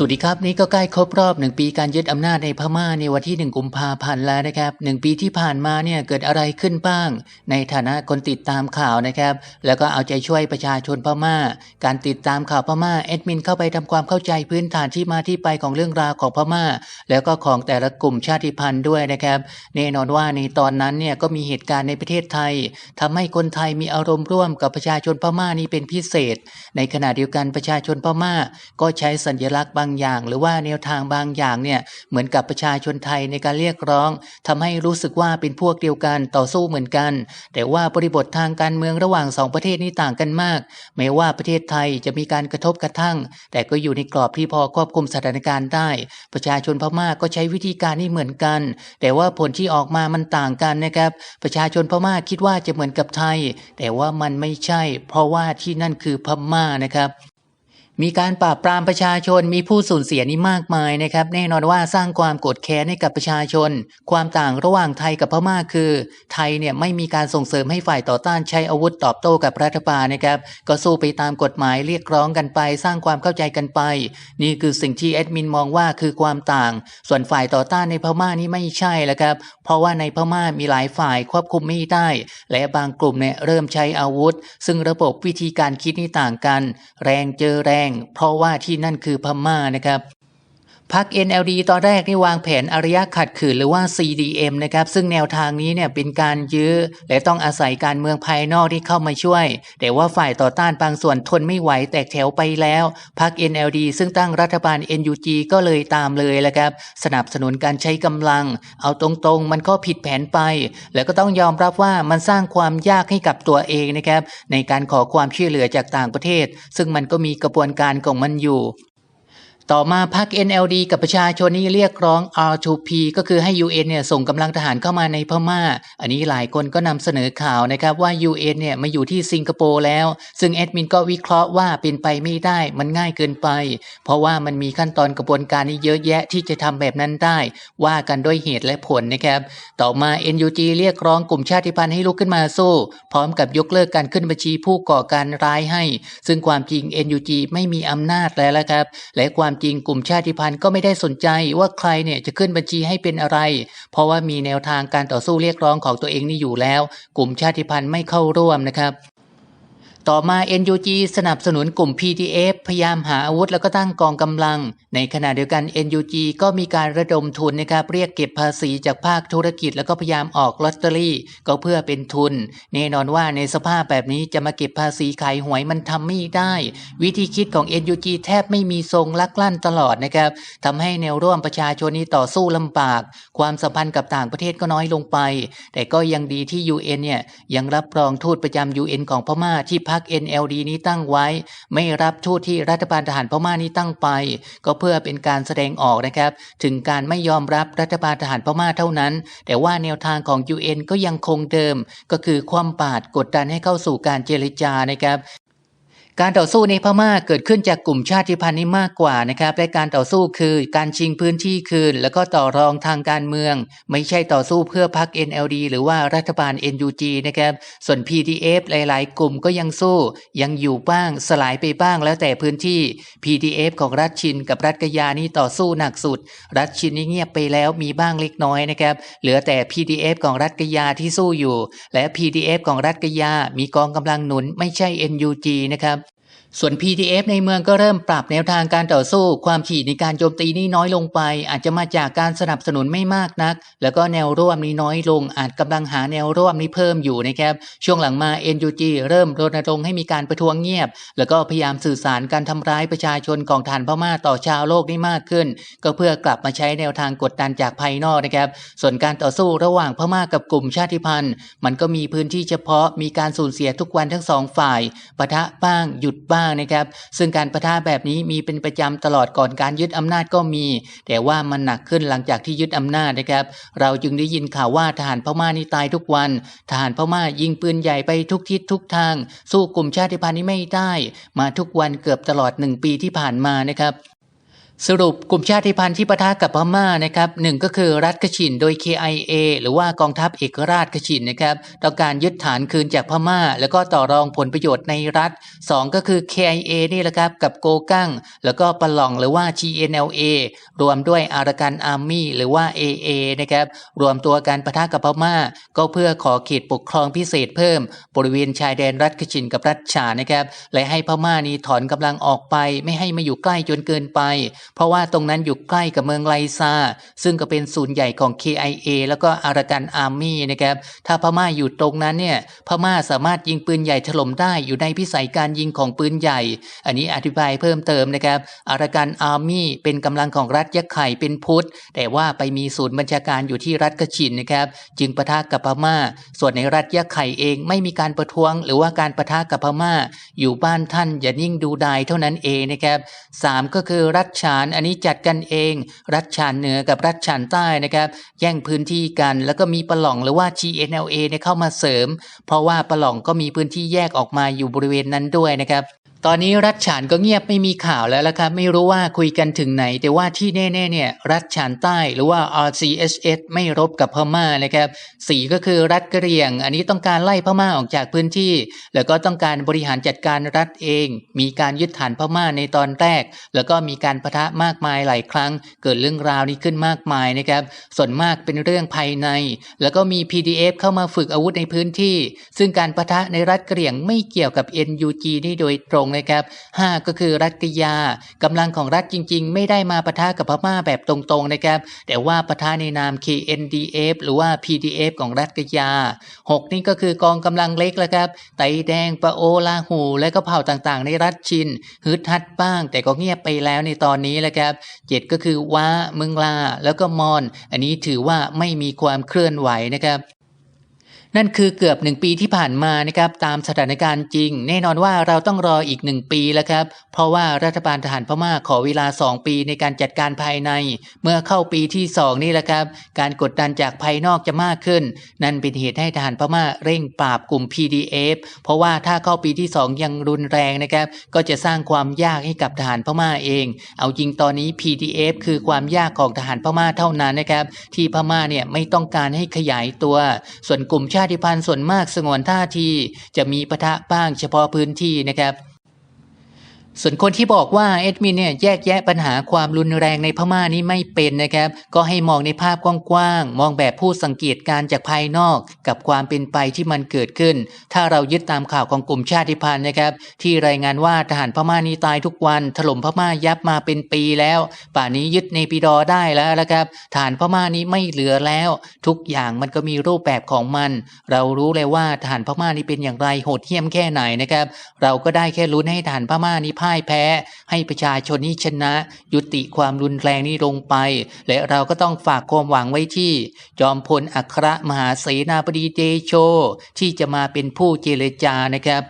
สวัสดีครับนี่ก็ใกล้ครบรอบหนึ่งปีการยึดอำนาจในพม่าในวันที่หนึ่งกุมภาพันธ์แล้วนะครับหนึ่งปีที่ผ่านมาเนี่ยเกิดอะไรขึ้นบ้าง ในฐานะคนติดตามข่าวนะครับ แล้วก็เอาใจช่วยประชาชนพม่า การติดตามข่าวพม่าแอดมินเข้าไปทำความเข้าใจพื้นฐานที่มาที่ไปของเรื่องราวของพม่า แล้วก็ของแต่ละกลุ่มชาติพันธุ์ด้วยนะครับแน่นอนว่าในตอนนั้นเนี่ยก็มีเหตุการณ์ในประเทศไทยทำให้คนไทยมีอารมณ์ร่วมกับประชาชนพม่านี้เป็นพิเศษ ในขณะเดียวกันประชาชนพม่า ก็ใช้สัญลักษณ์บางางอย่าง หรือว่าแนวทางบางอย่างเนี่ยเหมือนกับประชาชนไทยในการเรียกร้องทำให้รู้สึกว่าเป็นพวกเดียวกันต่อสู้เหมือนกัน แต่ว่าบริบททางการเมืองระหว่างสองประเทศนี้ต่างกันมากแม้ว่าประเทศไทยจะมีการกระทบกระทั่ง แต่ก็อยู่ในกรอบที่พอควบคุมสถานการณ์ได้ ประชาชนพม่าก็ใช้วิธีการนี้เหมือนกัน แต่ว่าผลที่ออกมามันต่างกันนะครับ ประชาชนพม่าคิดว่าจะเหมือนกับไทย แต่ว่ามันไม่ใช่ เพราะว่าที่นั่นคือพม่านะครับ มีการปราบปรามประชาชนมีผู้สูญเสียนี่มากมายนะครับ แน่นอนว่าสร้างความโกรธแค้นให้กับประชาชน ความต่างระหว่างไทยกับพม่าคือ ไทยเนี่ยไม่มีการส่งเสริมให้ฝ่ายต่อต้านใช้อาวุธตอบโต้กับรัฐบาลนะครับ ก็สู้ไปตามกฎหมายเรียกร้องกันไป สร้างความเข้าใจกันไป นี่คือสิ่งที่แอดมินมองว่าคือความต่าง ส่วนฝ่ายต่อต้านในพม่านี่ไม่ใช่แล้วครับ เพราะว่าในพม่ามีหลายฝ่ายควบคุมไม่ได้ และบางกลุ่มเนี่ยเริ่มใช้อาวุธ ซึ่งระบบวิธีการคิดนี่ต่างกัน แรงเจอแรงเพราะว่าที่นั่นคือพม่านะครับ พัก NLD ตอนแรกนี่วางแผนอารยะขัดขืนหรือว่า CDM นะครับ ซึ่งแนวทางนี้เนี่ยเป็นการยื้อ และต้องอาศัยการเมืองภายนอกที่เข้ามาช่วย แต่ว่าฝ่ายต่อต้านบางส่วนทนไม่ไหวแตกแถวไปแล้วพัก NLD ซึ่งตั้งรัฐบาล NUG ก็เลยตามเลยแหละครับ สนับสนุนการใช้กำลัง เอาตรงๆ มันก็ผิดแผนไป แล้วก็ต้องยอมรับว่ามันสร้างความยากให้กับตัวเองนะครับในการขอความช่วยเหลือจากต่างประเทศ ซึ่งมันก็มีกระบวนการของมันอยู่ ต่อมาพรรค NLD กับประชาชนนี่เรียกร้อง R2P ก็คือให้ UN เนี่ยส่งกำลังทหารเข้ามาในพม่า อันนี้หลายคนก็นำเสนอข่าวนะครับว่า UN เนี่ยมาอยู่ที่สิงคโปร์แล้ว ซึ่งแอดมินก็วิเคราะห์ว่าเป็นไปไม่ได้มันง่ายเกินไป เพราะว่ามันมีขั้นตอนกระบวนการนี่เยอะแยะที่จะทำแบบนั้นได้ ว่ากันด้วยเหตุและผลนะครับต่อมา NUG เรียกร้องกลุ่มชาติพันธุ์ให้ลุกขึ้นมาสู้ พร้อมกับยกเลิกการขึ้นบัญชีผู้ก่อการร้ายให้ ซึ่งความจริง NUG ไม่มีอำนาจแล้วละครับ และความจริงกลุ่มชาติพันธุ์ก็ไม่ได้สนใจว่าใครเนี่ยจะขึ้นบัญชีให้เป็นอะไร เพราะว่ามีแนวทางการต่อสู้เรียกร้องของตัวเองนี่อยู่แล้ว กลุ่มชาติพันธุ์ไม่เข้าร่วมนะครับ ต่อมา NUG สนับสนุนกลุ่ม PDF พยายามหาอาวุธแล้วก็ตั้งกองกำลัง ในขณะเดียวกัน NUG ก็มีการระดมทุนนะครับเรียกเก็บภาษีจากภาคธุรกิจ แล้วก็พยายามออกลอตเตอรี่ ก็เพื่อเป็นทุน แน่นอนว่าในสภาพแบบนี้จะมาเก็บภาษีขายหวยมันทำไม่ได้ วิธีคิดของ NUG แทบไม่มีทรงลักลั่นตลอดนะครับทำให้แนวร่วมประชาชนนี้ต่อสู้ลำบาก ความสัมพันธ์กับต่างประเทศก็น้อยลงไป แต่ก็ยังดีที่ UN เนี่ยยังรับรองทูตประจำ UN ของพม่าที่พัก NLD นี้ตั้งไว้ ไม่รับทูตที่รัฐบาลทหารพม่านี้ตั้งไป ก็เพื่อเป็นการแสดงออกนะครับ ถึงการไม่ยอมรับรัฐบาลทหารพม่าเท่านั้น แต่ว่าแนวทางของ UN ก็ยังคงเดิม ก็คือความปาดกดดันให้เข้าสู่การเจรจานะครับ การต่อสู้ในพม่าเกิดขึ้นจากกลุ่มชาติพันธุ์นี้มากกว่านะครับและการต่อสู้คือการชิงพื้นที่คืน แล้วก็ต่อรองทางการเมือง ไม่ใช่ต่อสู้เพื่อพรรค NLD หรือว่ารัฐบาล NUG นะครับส่วน PDF หลาย ๆ กลุ่มก็ยังสู้ ยังอยู่บ้างสลายไปบ้างแล้วแต่พื้นที่ PDF ของรัฐชินกับรัฐกยานี่ต่อสู้หนักสุด รัฐชินนี่เงียบไปแล้วมีบ้างเล็กน้อยนะครับเหลือแต่ PDF ของรัฐกยาที่สู้อยู่ และ PDF ของรัฐกยามีกองกำลังหนุนไม่ใช่ NUG นะครับ ส่วน PTF ในเมืองก็เริ่มปรับแนวทางการต่อสู้ ความถี่ในการโจมตีนี่น้อยลงไป อาจจะมาจากการสนับสนุนไม่มากนัก แล้วก็แนวร่วมนี้น้อยลง อาจกำลังหาแนวร่วมนี้เพิ่มอยู่นะครับ ช่วงหลังมา NUG เริ่มรณรงค์ให้มีการประท้วงเงียบ แล้วก็พยายามสื่อสารการทำร้ายประชาชนของฐานพม่าต่อชาวโลกนี่มากขึ้น ก็เพื่อกลับมาใช้แนวทางกดดันจากภายนอกนะครับ ส่วนการต่อสู้ระหว่างพม่ากับกลุ่มชาติพันธุ์ มันก็มีพื้นที่เฉพาะมีการสูญเสียทุกวันทั้งสองฝ่ายปะทะบ้างหยุดบ้างนะครับ ซึ่งการประทะแบบนี้มีเป็นประจำตลอดก่อนการยึดอำนาจก็มี แต่ว่ามันหนักขึ้นหลังจากที่ยึดอำนาจนะครับ เราจึงได้ยินข่าวว่าทหารพม่านี่ตายทุกวัน ทหารพม่ายิงปืนใหญ่ไปทุกทิศทุกทาง สู้กลุ่มชาติพันธุ์นี้ไม่ได้ มาทุกวันเกือบตลอดหนึ่งปีที่ผ่านมานะครับ สรุปกลุ่มชาติพันธุ์ที่ปะทะกับพม่านะครับหนึ่งก็คือรัฐกชินโดย KIA หรือว่ากองทัพเอกราชกชินนะครับต้อการยึดฐานคืนจากพม่า แล้วก็ต่อรองผลประโยชน์ในรัฐ 2 ก็คือ KIA นี่แหละครับกับโกกั้ง แล้วก็ปะหล่องหรือว่า GNLA รวมด้วยอารากันอาร์มี่หรือว่า AA นะครับรวมตัวกันปะทะกับพม่า ก็เพื่อขอเขตปกครองพิเศษเพิ่ม บริเวณชายแดนรัฐกชินกับรัฐฉานนะครับและให้พม่านี้ถอนกำลังออกไป ไม่ให้มาอยู่ใกล้จนเกินไปเพราะว่าตรงนั้นอยู่ใกล้กับเมืองไลซาซึ่งก็เป็นศูนย์ใหญ่ของ KIA แล้วก็อารากันอาร์มี่นะครับถ้าพม่าอยู่ตรงนั้นเนี่ยพม่าสามารถยิงปืนใหญ่ถล่มได้อยู่ในพิสัยการยิงของปืนใหญ่ อันนี้อธิบายเพิ่มเติมนะครับอารากันอาร์มี่เป็นกำลังของรัฐยักษ์ไข่เป็นพุทธ แต่ว่าไปมีศูนย์บัญชาการอยู่ที่รัฐกชินนะครับจึงประทะกับพม่า ส่วนในรัฐยักษ์ไข่เองไม่มีการประท้วง หรือว่าการประทะกับพม่า อยู่บ้านท่านอย่านิ่งดูดายเท่านั้นเองนะครับสามก็คือรัฐฉานอันนี้จัดกันเอง รัฐฉานเหนือกับรัฐฉานใต้นะครับแย่งพื้นที่กันแล้วก็มีปล่องหรือว่า GNLA เนี่ยเข้ามาเสริม เพราะว่าปล่องก็มีพื้นที่แยกออกมาอยู่บริเวณนั้นด้วยนะครับ ตอนนี้รัฐฉานก็เงียบไม่มีข่าวแล้วละครับ ไม่รู้ว่าคุยกันถึงไหน แต่ว่าที่แน่ๆเนี่ยรัฐฉานใต้หรือว่า RCSS ไม่รบกับพม่านะครับสีก็คือรัฐกะเหรี่ยง อันนี้ต้องการไล่พม่าออกจากพื้นที่ แล้วก็ต้องการบริหารจัดการรัฐเอง มีการยึดฐานพม่าในตอนแรก แล้วก็มีการประทะมากมายหลายครั้ง เกิดเรื่องราวนี้ขึ้นมากมายนะครับส่วนมากเป็นเรื่องภายใน แล้วก็มี PDF เข้ามาฝึกอาวุธในพื้นที่ ซึ่งการประทะในรัฐกะเหรี่ยงไม่เกี่ยวกับ NUG นี่โดยตรงนะครับ 5 ก็คือรัฐกยากำลังของรัฐจริง ๆ ไม่ได้มาปะทะกับพม่าแบบตรงๆนะครับ แต่ว่าปะทะในนาม KNDF หรือว่า PDF ของรัฐกยา 6 นี่ก็คือกองกำลังเล็กแล้วครับ ไตแดงปะโอลาหู และก็เผ่าต่างๆ ในรัฐชินฮึดฮัดบ้าง แต่ก็เงียบไปแล้วในตอนนี้แหละครับ 7 ก็คือว้ามืองลาแล้วก็มอน อันนี้ถือว่าไม่มีความเคลื่อนไหวนะครับ นั่นคือเกือบหนึ่งปีที่ผ่านมานะครับตามสถานการณ์จริง แน่นอนว่าเราต้องรออีกหนึ่งปีแล้วครับ เพราะว่ารัฐบาลทหารพม่าขอเวลา 2 ปีในการจัดการภายใน เมื่อเข้าปีที่ 2 นี่แหละครับ การกดดันจากภายนอกจะมากขึ้น นั่นเป็นเหตุให้ทหารพม่าเร่งปราบกลุ่ม PDF เพราะว่าถ้าเข้าปีที่ 2 ยังรุนแรงนะครับ ก็จะสร้างความยากให้กับทหารพม่าเอง เอาจริงตอนนี้ PDF คือความยากของทหารพม่าเท่านั้นนะครับ ที่พม่าเนี่ยไม่ต้องการให้ขยายตัว ส่วนกลุ่มชชาติพันธุ์ส่วนมากสงวนท่าที จะมีปะทะบ้างเฉพาะพื้นที่นะครับ ส่วนคนที่บอกว่าเอ็ดมินเนี่ยแยกแยะปัญหาความรุนแรงในพม่านี่ไม่เป็นนะครับ ก็ให้มองในภาพกว้างๆ มองแบบผู้สังเกตการณ์จากภายนอก กับความเป็นไปที่มันเกิดขึ้น ถ้าเรายึดตามข่าวของกลุ่มชาติพันธุ์นะครับ ที่รายงานว่าทหารพม่านี่ตายทุกวัน ถล่มพม่ายับมาเป็นปีแล้ว ป่านี้ยึดในปีดอได้แล้วนะครับทหารพม่านี้ไม่เหลือแล้ว ทุกอย่างมันก็มีรูปแบบของมัน เรารู้เลยว่าทหารพม่านี่เป็นอย่างไรโหดเหี้ยมแค่ไหนนะครับ เราก็ได้แค่ลุ้นให้ทหารพม่านี้พ่ายแพ้ ให้ประชาชนนี้ชนะ ยุติความรุนแรงนี้ลงไป และเราก็ต้องฝากความหวังไว้ที่ จอมพลอัครมหาเสนาบดีเดโช ที่จะมาเป็นผู้เจรจานะครับ